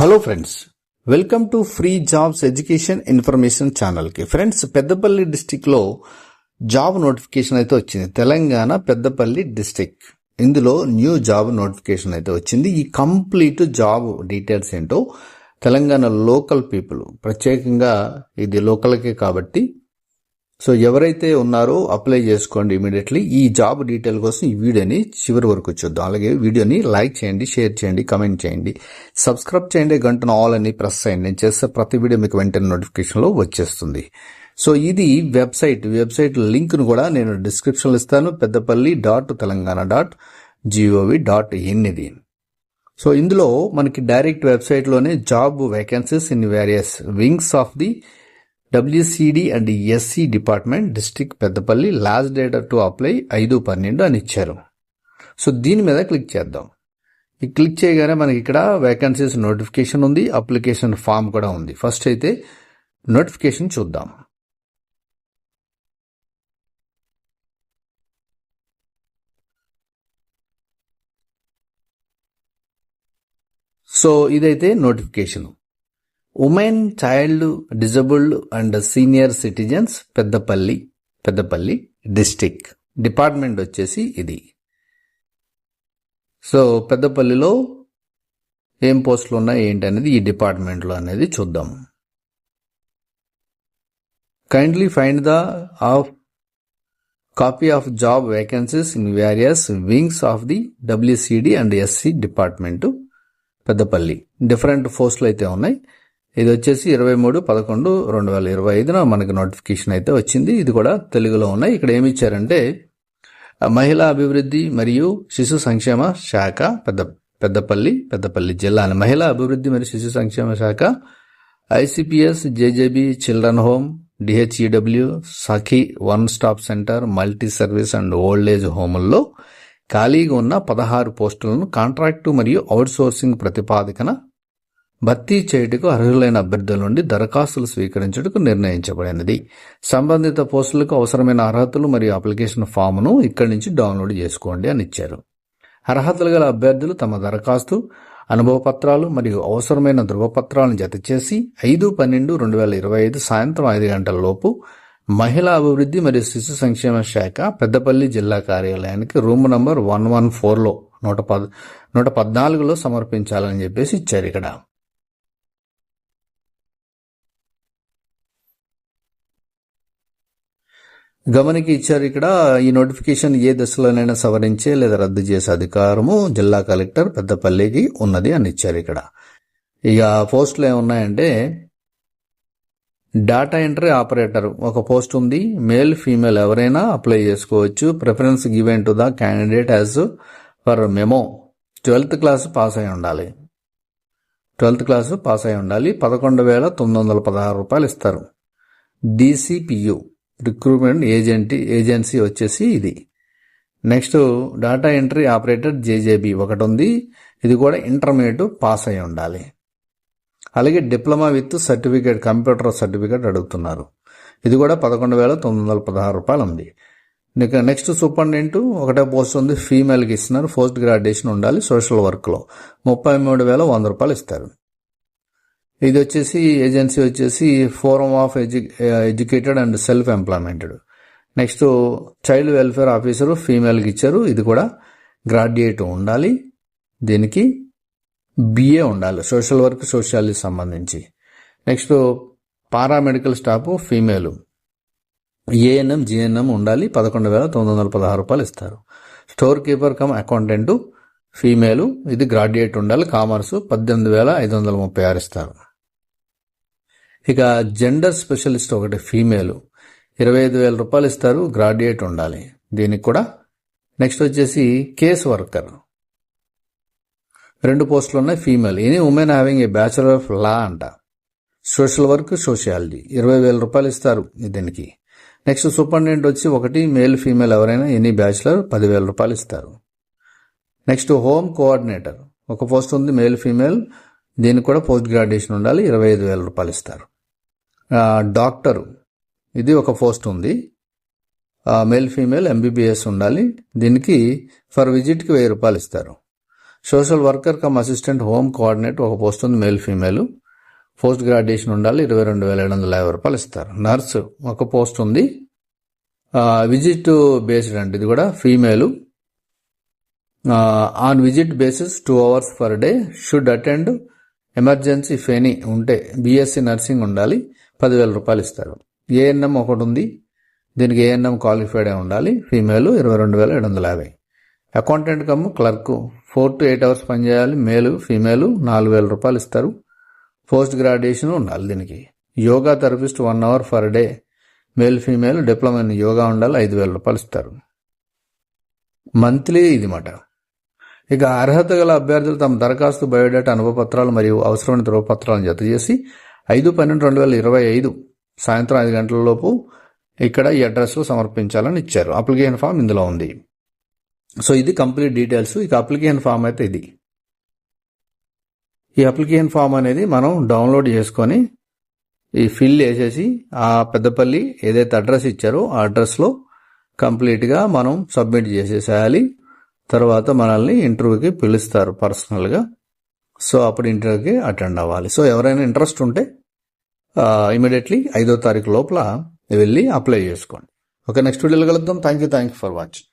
Hello friends welcome to free jobs education information ఛానల్కి friends Peddapalli డిస్టిక్లో job notification అయితే వచ్చింది. తెలంగాణ పెద్దపల్లి డిస్టిక్ ఇందులో న్యూ జాబ్ నోటిఫికేషన్ అయితే వచ్చింది. ఈ కంప్లీట్ జాబ్ డీటెయిల్స్ ఏంటో తెలంగాణ లోకల్ పీపుల్ ప్రత్యేకంగా ఇది లోకల్కే కాబట్టి సో ఎవరైతే ఉన్నారో అప్లై చేసుకోండి ఇమీడియట్లీ ఈ జాబ్ డీటెయిల్ కోసం ఈ వీడియోని చివరి వరకు చూద్దాం. అలాగే వీడియోని లైక్ చేయండి షేర్ చేయండి కమెంట్ చేయండి. సబ్స్క్రైబ్ చేయండి గంటను ఆల్ అని ప్రెస్ చేయండి. నేను చేస్తే ప్రతి వీడియో మీకు వెంటనే నోటిఫికేషన్లో వచ్చేస్తుంది. సో ఇది వెబ్సైట్ వెబ్సైట్ లింక్ను కూడా నేను డిస్క్రిప్షన్లో ఇస్తాను. Peddapalli dot Telangana dot GOV dot in ఇది. సో ఇందులో మనకి direct వెబ్సైట్లోనే job vacancies in various wings of the WCD and SC department district Peddapalli last date to apply ఐదు పన్నెండు అని ఇచ్చారు. సో దీని మీద క్లిక్ చేద్దాం. ఈ క్లిక్ చేయగానే మనకి ఇక్కడ వేకెన్సీస్ నోటిఫికేషన్ ఉంది అప్లికేషన్ ఫామ్ కూడా ఉంది. ఫస్ట్ అయితే నోటిఫికేషన్ చూద్దాం. సో ఇదైతే notification women child disabled and senior citizens Peddapalli Peddapalli district department వచ్చేసి ఇది. సో పెద్దపల్లిలో ఏం పోస్టులు ఉన్నాయి ఏంటి అనేది ఈ డిపార్ట్మెంట్లో అనేది చూద్దాం. Kindly find the off copy of job vacancies in various wings of the WCD and SC department Peddapalli. Different పోస్టులు అయితే ఉన్నాయి. ఇది వచ్చేసి ఇరవై మూడు పదకొండు రెండు వేల ఇరవై ఐదున మనకి నోటిఫికేషన్ అయితే వచ్చింది. ఇది కూడా తెలుగులో ఉన్నాయి. ఇక్కడ ఏమి ఇచ్చారంటే మహిళా అభివృద్ధి మరియు శిశు సంక్షేమ శాఖ పెద్ద పెద్దపల్లి పెద్దపల్లి జిల్లా అని మహిళా అభివృద్ధి మరియు శిశు సంక్షేమ శాఖ ICPS JJB children home DHEW Sakhi one stop centre multi service and old age హోముల్లో ఖాళీగా ఉన్న పదహారు పోస్టులను కాంట్రాక్టు మరియు అవుట్సోర్సింగ్ ప్రతిపాదికన భర్తీ చేయుటకు అర్హులైన అభ్యర్థుల నుండి దరఖాస్తులు స్వీకరించుటకు నిర్ణయించబడినది. సంబంధిత పోస్టులకు అవసరమైన అర్హతలు మరియు అప్లికేషన్ ఫామ్ను ఇక్కడి నుంచి డౌన్లోడ్ చేసుకోండి అని ఇచ్చారు. అర్హతలు గల అభ్యర్థులు తమ దరఖాస్తు అనుభవ పత్రాలు మరియు అవసరమైన ధృవపత్రాలను జతచేసి ఐదు పన్నెండు రెండు వేల ఇరవై ఐదు సాయంత్రం ఐదు గంటల లోపు మహిళా అభివృద్ధి మరియు శిశు సంక్షేమ శాఖ పెద్దపల్లి జిల్లా కార్యాలయానికి రూమ్ నంబర్ వన్ వన్ ఫోర్లో నూట పద్ నూట పద్నాలుగులో సమర్పించాలని చెప్పేసి ఇచ్చారు ఇక్కడ. గమనికి ఇచ్చారు ఇక్కడ ఈ నోటిఫికేషన్ ఏ దశలోనైనా సవరించే లేదా రద్దు చేసే అధికారము జిల్లా కలెక్టర్ పెద్దపల్లికి ఉన్నది అని ఇచ్చారు ఇక్కడ. ఇక పోస్టులు ఏమున్నాయంటే డేటా ఎంట్రీ ఆపరేటర్ ఒక పోస్ట్ ఉంది మేల్ ఫీమేల్ ఎవరైనా అప్లై చేసుకోవచ్చు. Preference given to the candidate as per memo. Twelfth class pass అయి ఉండాలి. ట్వెల్త్ క్లాస్ పాస్ అయి ఉండాలి. పదకొండు వేల తొమ్మిది వందల పదహారు రూపాయలు ఇస్తారు. డిసిపియు రిక్రూట్మెంట్ ఏజెంట్ ఏజెన్సీ వచ్చేసి ఇది. Next data entry operator JJB ఒకటి ఉంది ఇది కూడా ఇంటర్మీడియట్ పాస్ అయి ఉండాలి. అలాగే diploma with certificate computer certificate అడుగుతున్నారు. ఇది కూడా పదకొండు వేల తొమ్మిది వందల పదహారు రూపాయలు ఉంది. నెక్స్ట్ సూపరింటెండెంట్ ఒకటే పోస్ట్ ఉంది. ఫీమేల్కి ఇస్తున్నారు. పోస్ట్ గ్రాడ్యుయేషన్ ఉండాలి సోషల్ వర్క్లో. ముప్పై మూడు వేల వంద రూపాయలు ఇస్తారు. ఇది వచ్చేసి ఏజెన్సీ వచ్చేసి forum of edu educated and self employmented next child welfare officer ఫీమేల్కి ఇచ్చారు. ఇది కూడా గ్రాడ్యుయేట్ ఉండాలి. దీనికి బిఏ ఉండాలి. సోషల్ వర్క్ సోషాలజీ సంబంధించి. Next paramedical staff female ANM GNM ఉండాలి. పదకొండు వేల తొమ్మిది వందల పదహారు రూపాయలు ఇస్తారు. Store keeper cum accountant female ఇది గ్రాడ్యుయేట్ ఉండాలి. కామర్స్ పద్దెనిమిది వేల ఐదు వందల ముప్పై ఆరు ఇస్తారు. ఇక జెండర్ స్పెషలిస్ట్ ఒకటి ఫీమేలు ఇరవై ఐదు వేల రూపాయలు ఇస్తారు గ్రాడ్యుయేట్ ఉండాలి. దీనికి కూడా నెక్స్ట్ వచ్చేసి కేస్ వర్కర్ రెండు పోస్టులు ఉన్నాయి female any women having a bachelor of law అంట. సోషల్ వర్క్ సోషియాలజీ ఇరవై వేల రూపాయలు ఇస్తారు దీనికి. నెక్స్ట్ సూపరింటెండెంట్ వచ్చి ఒకటి మేల్ ఫీమేల్ ఎవరైనా ఎనీ బ్యాచులర్ పదివేల రూపాయలు ఇస్తారు. నెక్స్ట్ హోమ్ కోఆర్డినేటర్ ఒక పోస్ట్ ఉంది మేల్ ఫీమేల్ దీనికి కూడా పోస్ట్ గ్రాడ్యుయేషన్ ఉండాలి. ఇరవై ఐదు వేల రూపాయలు ఇస్తారు. డాక్టరు ఇది ఒక పోస్ట్ ఉంది. మేల్ ఫీమేల్ ఎంబీబీఎస్ ఉండాలి. దీనికి ఫర్ విజిట్కి వెయ్యి రూపాయలు ఇస్తారు. Social worker cum assistant home coordinate ఒక పోస్ట్ ఉంది మేల్ ఫీమేల్. పోస్ట్ గ్రాడ్యుయేషన్ ఉండాలి. ఇరవై రెండు వేల ఏడు వందల యాభై రూపాయలు ఇస్తారు. నర్సు ఒక పోస్ట్ ఉంది. విజిట్ బేస్డ్ అంటే ఇది కూడా female. On visit basis two hours per day should attend emergency ఫెనీ ఉంటే బీఎస్సీ నర్సింగ్ ఉండాలి పదివేల రూపాయలు ఇస్తారు. ఏఎన్ఎం ఒకటి ఉంది దీనికి ఏఎన్ఎం క్వాలిఫైడ్ ఉండాలి ఫీమేల్ ఇరవై రెండు వేల ఏడు వందల యాభై. Accountant cum clerk four to eight hours పనిచేయాలి మేలు ఫీమేల్ నాలుగు వేల రూపాయలు ఇస్తారు. పోస్ట్ గ్రాడ్యుయేషన్ ఉండాలి దీనికి. Yoga therapist one hour per day male female diploma in yoga ఉండాలి ఐదు వేల రూపాయలు ఇస్తారు. మంత్లీ ఇది మాట. ఇక అర్హత గల అభ్యర్థులు తమ దరఖాస్తు బయోడేటా అనుభవపత్రాలు మరియు అవసరమైన ధృవపత్రాలను జత చేసి ఐదు పన్నెండు రెండు వేల ఇరవై ఐదు సాయంత్రం ఐదు గంటల లోపు ఇక్కడ ఈ అడ్రస్లో సమర్పించాలని ఇచ్చారు. అప్లికేషన్ ఫామ్ ఇందులో ఉంది. సో ఇది కంప్లీట్ డీటెయిల్స్. ఇక అప్లికేషన్ ఫామ్ అయితే ఇది. ఈ అప్లికేషన్ ఫామ్ అనేది మనం డౌన్లోడ్ చేసుకొని ఈ ఫిల్ చేసేసి ఆ పెద్దపల్లి ఏదైతే అడ్రస్ ఇచ్చారో ఆ అడ్రస్లో కంప్లీట్గా మనం సబ్మిట్ చేసేసేయాలి. తర్వాత మనల్ని ఇంటర్వ్యూకి పిలుస్తారు పర్సనల్గా. సో అప్పుడు ఇంటర్వ్యూకి అటెండ్ అవ్వాలి. సో ఎవరైనా ఇంట్రెస్ట్ ఉంటే ఇమీడియట్లీ ఐదో తారీఖు లోపల వెళ్ళి అప్లై చేసుకోండి. ఓకే నెక్స్ట్ వీడియోలో కలుద్దాం. Thank you thank you for watching.